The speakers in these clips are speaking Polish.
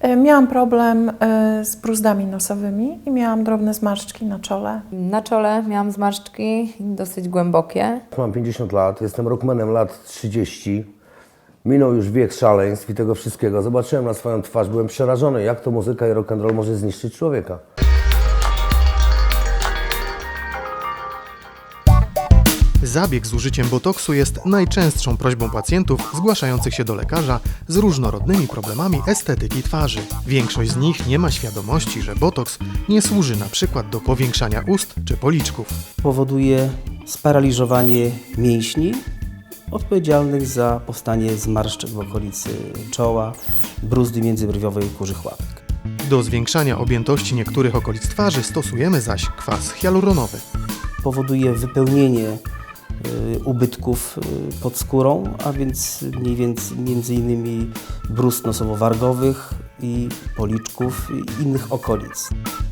E, Miałam problem e, z bruzdami nosowymi i miałam drobne zmarszczki na czole. Na czole miałam zmarszczki dosyć głębokie. Mam 50 lat, jestem rockmanem lat 30. Minął już wiek szaleństw i tego wszystkiego. Zobaczyłem na swoją twarz, byłem przerażony, jak to muzyka i rock and roll może zniszczyć człowieka. Zabieg z użyciem botoksu jest najczęstszą prośbą pacjentów zgłaszających się do lekarza z różnorodnymi problemami estetyki twarzy. Większość z nich nie ma świadomości, że botoks nie służy na przykład do powiększania ust czy policzków. powoduje sparaliżowanie mięśni odpowiedzialnych za powstanie zmarszczek w okolicy czoła, bruzdy międzybrwiowej i kurzych łapek. Do zwiększania objętości niektórych okolic twarzy stosujemy zaś kwas hialuronowy. Powoduje wypełnienie ubytków y, pod skórą, a więc mniej więcej między innymi bruzd nosowo-wargowych i policzków i innych okolic.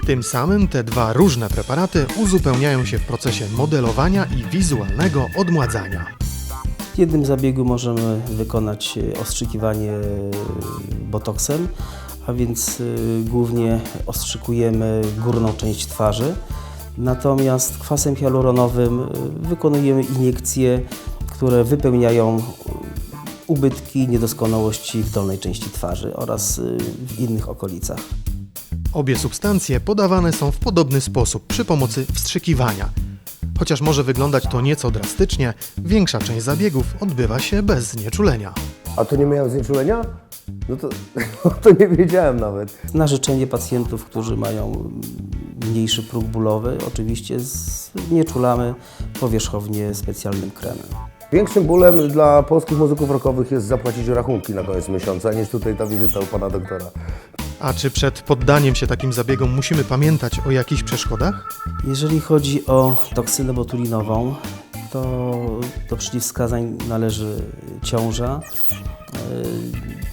Tym samym te dwa różne preparaty uzupełniają się w procesie modelowania i wizualnego odmładzania. W jednym zabiegu możemy wykonać e, ostrzykiwanie botoksem, a więc głównie ostrzykujemy górną część twarzy. Natomiast kwasem hialuronowym e, wykonujemy iniekcje, które wypełniają ubytki, niedoskonałości w dolnej części twarzy oraz e, w innych okolicach. Obie substancje podawane są w podobny sposób przy pomocy wstrzykiwania. Chociaż może wyglądać to nieco drastycznie, większa część zabiegów odbywa się bez znieczulenia. A to nie miałem znieczulenia? No to, to nie wiedziałem nawet. Na życzenie pacjentów, którzy mają mniejszy próg bólowy, oczywiście znieczulamy powierzchownie specjalnym kremem. Większym bólem dla polskich muzyków rockowych jest zapłacić rachunki na koniec miesiąca, niż tutaj ta wizyta u pana doktora. A czy przed poddaniem się takim zabiegom musimy pamiętać o jakichś przeszkodach? Jeżeli chodzi o toksynę botulinową, to do przeciwwskazań należy ciąża,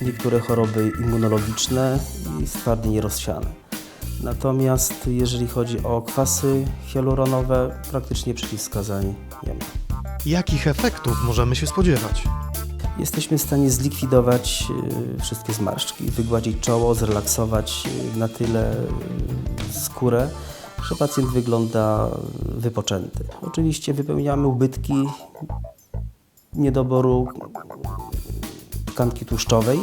e, niektóre choroby immunologiczne i stwardnienie rozsiane. Natomiast jeżeli chodzi o kwasy hialuronowe, praktycznie przeciwwskazań nie ma. Jakich efektów możemy się spodziewać? Jesteśmy w stanie zlikwidować e, wszystkie zmarszczki, wygładzić czoło, zrelaksować e, na tyle e, skórę, że pacjent wygląda wypoczęty. Oczywiście wypełniamy ubytki niedoboru tkanki tłuszczowej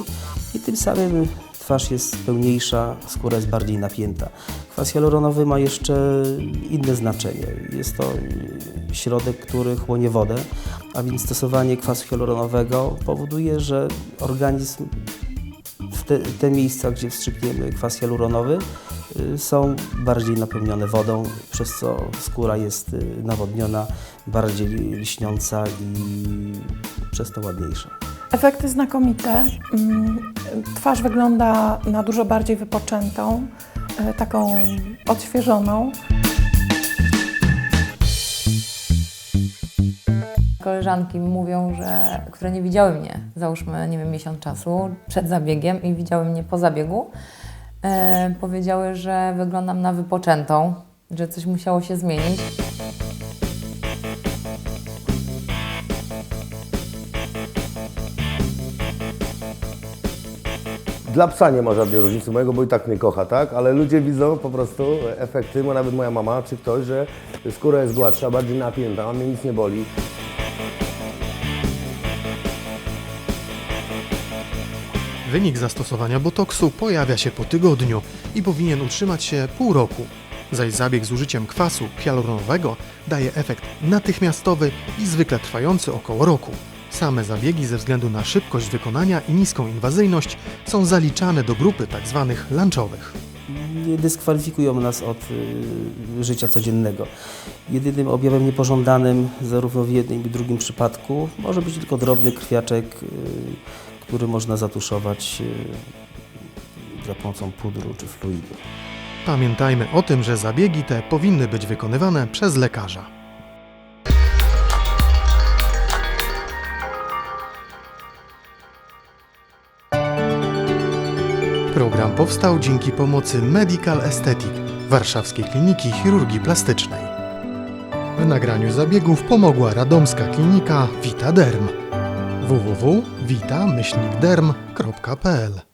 i tym samym twarz jest pełniejsza, skóra jest bardziej napięta. Kwas hialuronowy ma jeszcze inne znaczenie. Jest to środek, który chłonie wodę, a więc stosowanie kwasu hialuronowego powoduje, że organizm w te, te miejsca, gdzie wstrzykniemy kwas hialuronowy, y, są bardziej napełnione wodą, przez co skóra jest y, nawodniona, bardziej lśniąca i przez to ładniejsza. Efekty znakomite. Mm, Twarz wygląda na dużo bardziej wypoczętą, e, taką odświeżoną. Koleżanki mówią, że, które nie widziały mnie, załóżmy, nie wiem, miesiąc czasu przed zabiegiem i widziały mnie po zabiegu, e, powiedziały, że wyglądam na wypoczętą, że coś musiało się zmienić. Dla psa nie ma żadnej różnicy mojego, bo i tak mnie kocha, tak? Ale ludzie widzą po prostu efekty, bo nawet moja mama czy ktoś, że skóra jest gładsza, bardziej napięta, a mnie nic nie boli. Wynik zastosowania botoksu pojawia się po tygodniu i powinien utrzymać się pół roku. Zaś zabieg z użyciem kwasu hialuronowego daje efekt natychmiastowy i zwykle trwający około roku. Same zabiegi ze względu na szybkość wykonania i niską inwazyjność są zaliczane do grupy tzw. lunchowych. nie dyskwalifikują nas od y, życia codziennego. Jedynym objawem niepożądanym zarówno w jednym i drugim przypadku może być tylko drobny krwiaczek, y, który można zatuszować y, za pomocą pudru czy fluidu. Pamiętajmy o tym, że zabiegi te powinny być wykonywane przez lekarza. Program powstał dzięki pomocy Medical Aesthetic Warszawskiej Kliniki Chirurgii Plastycznej. W nagraniu zabiegów pomogła radomska klinika Vitaderm www.vita-derm.pl